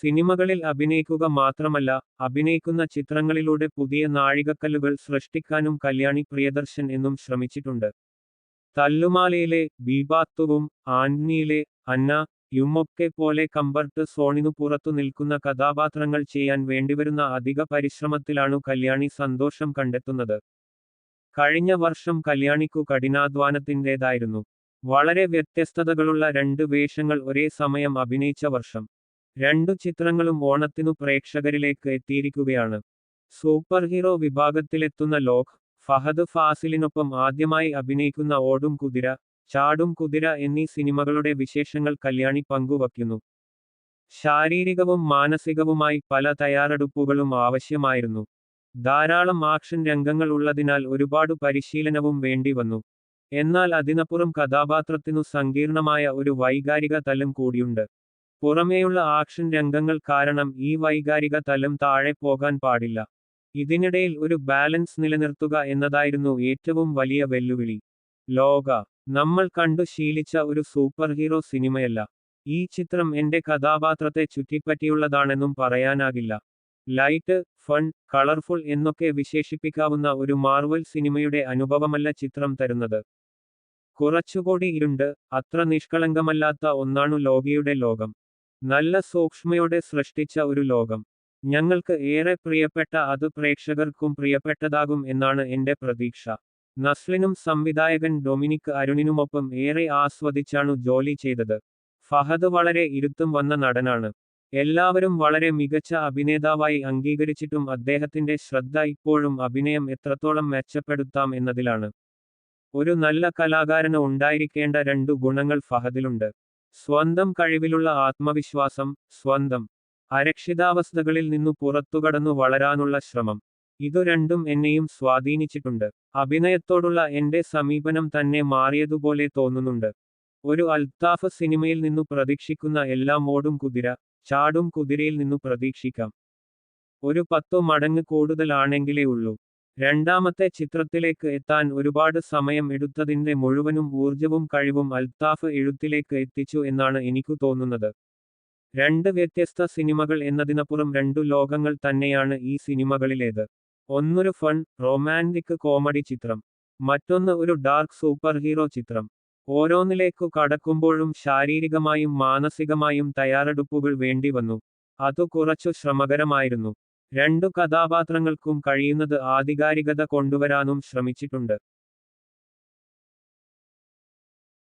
സിനിമകളിൽ അഭിനയിക്കുക മാത്രമല്ല അഭിനയിക്കുന്ന ചിത്രങ്ങളിലൂടെ പുതിയ നാഴികക്കല്ലുകൾ സൃഷ്ടിക്കാനും കല്യാണി പ്രിയദർശൻ എന്നും ശ്രമിച്ചിട്ടുണ്ട്. തല്ലുമാലയിലെ ബീബാത്തുവും ആന്റണിയിലെ അന്ന യുമൊക്കെ പോലെ കമ്പർട്ട് സോണിനു പുറത്തു നിൽക്കുന്ന കഥാപാത്രങ്ങൾ ചെയ്യാൻ വേണ്ടിവരുന്ന അധിക പരിശ്രമത്തിലാണു കല്യാണി സന്തോഷം കണ്ടെത്തുന്നത്. കഴിഞ്ഞ വർഷം കല്യാണിക്കു കഠിനാധ്വാനത്തിന്റെതായിരുന്നു. വളരെ വ്യത്യസ്തതകളുള്ള രണ്ട് വേഷങ്ങൾ ഒരേ സമയം അഭിനയിച്ച വർഷം. രണ്ടു ചിത്രങ്ങളും ഓണത്തിനു പ്രേക്ഷകരിലേക്ക് എത്തിയിരിക്കുകയാണ്. സൂപ്പർ ഹീറോ വിഭാഗത്തിലെത്തുന്ന ലോക് ഫഹദ് ഫാസിലിനൊപ്പം ആദ്യമായി അഭിനയിക്കുന്ന ഓടും കുതിര ചാടും കുതിര എന്നീ സിനിമകളുടെ വിശേഷങ്ങൾ കല്യാണി പങ്കുവയ്ക്കുന്നു. ശാരീരികവും മാനസികവുമായി പല തയ്യാറെടുപ്പുകളും ആവശ്യമായിരുന്നു. ധാരാളം ആക്ഷൻ രംഗങ്ങൾ ഉള്ളതിനാൽ ഒരുപാട് പരിശീലനവും വേണ്ടി വന്നു. എന്നാൽ അതിനപ്പുറം കഥാപാത്രത്തിനു സങ്കീർണമായ ഒരു വൈകാരിക തലം കൂടിയുണ്ട്. പുറമേയുള്ള ആക്ഷൻ രംഗങ്ങൾ കാരണം ഈ വൈകാരിക തലം താഴെ പോകാൻ പാടില്ല. ഇതിനിടയിൽ ഒരു ബാലൻസ് നിലനിർത്തുക എന്നതായിരുന്നു ഏറ്റവും വലിയ വെല്ലുവിളി. ലോക നമ്മൾ കണ്ടു ശീലിച്ച ഒരു സൂപ്പർ ഹീറോ സിനിമയല്ല. ഈ ചിത്രം എന്റെ കഥാപാത്രത്തെ ചുറ്റിപ്പറ്റിയുള്ളതാണെന്നും പറയാനാകില്ല. ലൈറ്റ് ഫൺ കളർഫുൾ എന്നൊക്കെ വിശേഷിപ്പിക്കാവുന്ന ഒരു മാർവൽ സിനിമയുടെ അനുഭവമല്ല ചിത്രം തരുന്നത്. കുറച്ചുകൂടി ഇരുണ്ട് അത്ര നിഷ്കളങ്കമല്ലാത്ത ഒന്നാണു ലോകിയുടെ ലോകം. നല്ല സൂക്ഷ്മയോടെ സൃഷ്ടിച്ച ഒരു ലോകം. ഞങ്ങൾക്ക് ഏറെ പ്രിയപ്പെട്ട അത് പ്രേക്ഷകർക്കും പ്രിയപ്പെട്ടതാകും എന്നാണ് എന്റെ പ്രതീക്ഷ. നസ്ലിനും സംവിധായകൻ ഡൊമിനിക് അരുണിനുമൊപ്പം ഏറെ ആസ്വദിച്ചാണു ജോലി ചെയ്തത്. ഫഹദ് വളരെ ഇരുത്തും വന്ന നടനാണ്. എല്ലാവരും വളരെ മികച്ച അഭിനേതാവായി അംഗീകരിച്ചിട്ടും അദ്ദേഹത്തിന്റെ ശ്രദ്ധ ഇപ്പോഴും അഭിനയം എത്രത്തോളം മെച്ചപ്പെടുത്താം എന്നതിലാണ്. ഒരു നല്ല കലാകാരന് ഉണ്ടായിരിക്കേണ്ട രണ്ടു ഗുണങ്ങൾ ഫഹദിലുണ്ട്. സ്വന്തം കഴിവിലുള്ള ആത്മവിശ്വാസം സ്വന്തം അരക്ഷിതാവസ്ഥകളിൽ നിന്നു പുറത്തുകടന്നു വളരാനുള്ള ശ്രമം. ഇതു രണ്ടും എന്നെയും സ്വാധീനിച്ചിട്ടുണ്ട്. അഭിനയത്തോടുള്ള എന്റെ സമീപനം തന്നെ മാറിയതുപോലെ തോന്നുന്നുണ്ട്. ഒരു അൽത്താഫ് സിനിമയിൽ നിന്നു പ്രതീക്ഷിക്കുന്ന എല്ലാം ഓടും കുതിര ചാടും കുതിരയിൽ നിന്നു പ്രതീക്ഷിക്കാം. ഒരു പത്തു മടങ്ങ് കൂടുതലാണെങ്കിലേ ഉള്ളൂ. രണ്ടാമത്തെ ചിത്രത്തിലേക്ക് എത്താൻ ഒരുപാട് സമയം എടുത്തതിന്റെ മുഴുവനും ഊർജവും കഴിവും അൽത്താഫ് എഴുത്തിലേക്ക് എത്തിച്ചു എന്നാണ് എനിക്ക് തോന്നുന്നത്. രണ്ട് വ്യത്യസ്ത സിനിമകൾ എന്നതിനപ്പുറം രണ്ടു ലോകങ്ങൾ തന്നെയാണ് ഈ സിനിമകളിലേത്. ഒന്നൊരു ഫൺ റൊമാന്റിക് കോമഡി ചിത്രം. മറ്റൊന്ന് ഒരു ഡാർക്ക് സൂപ്പർ ഹീറോ ചിത്രം. ഓരോന്നിലേക്കു കടക്കുമ്പോഴും ശാരീരികമായും മാനസികമായും തയ്യാറെടുപ്പുകൾ വേണ്ടി വന്നു. അതു കുറച്ചു ശ്രമകരമായിരുന്നു. രണ്ടു കഥാപാത്രങ്ങൾക്കും കഴിയുന്നത് ആധികാരികത കൊണ്ടുവരാനും ശ്രമിച്ചിട്ടുണ്ട്.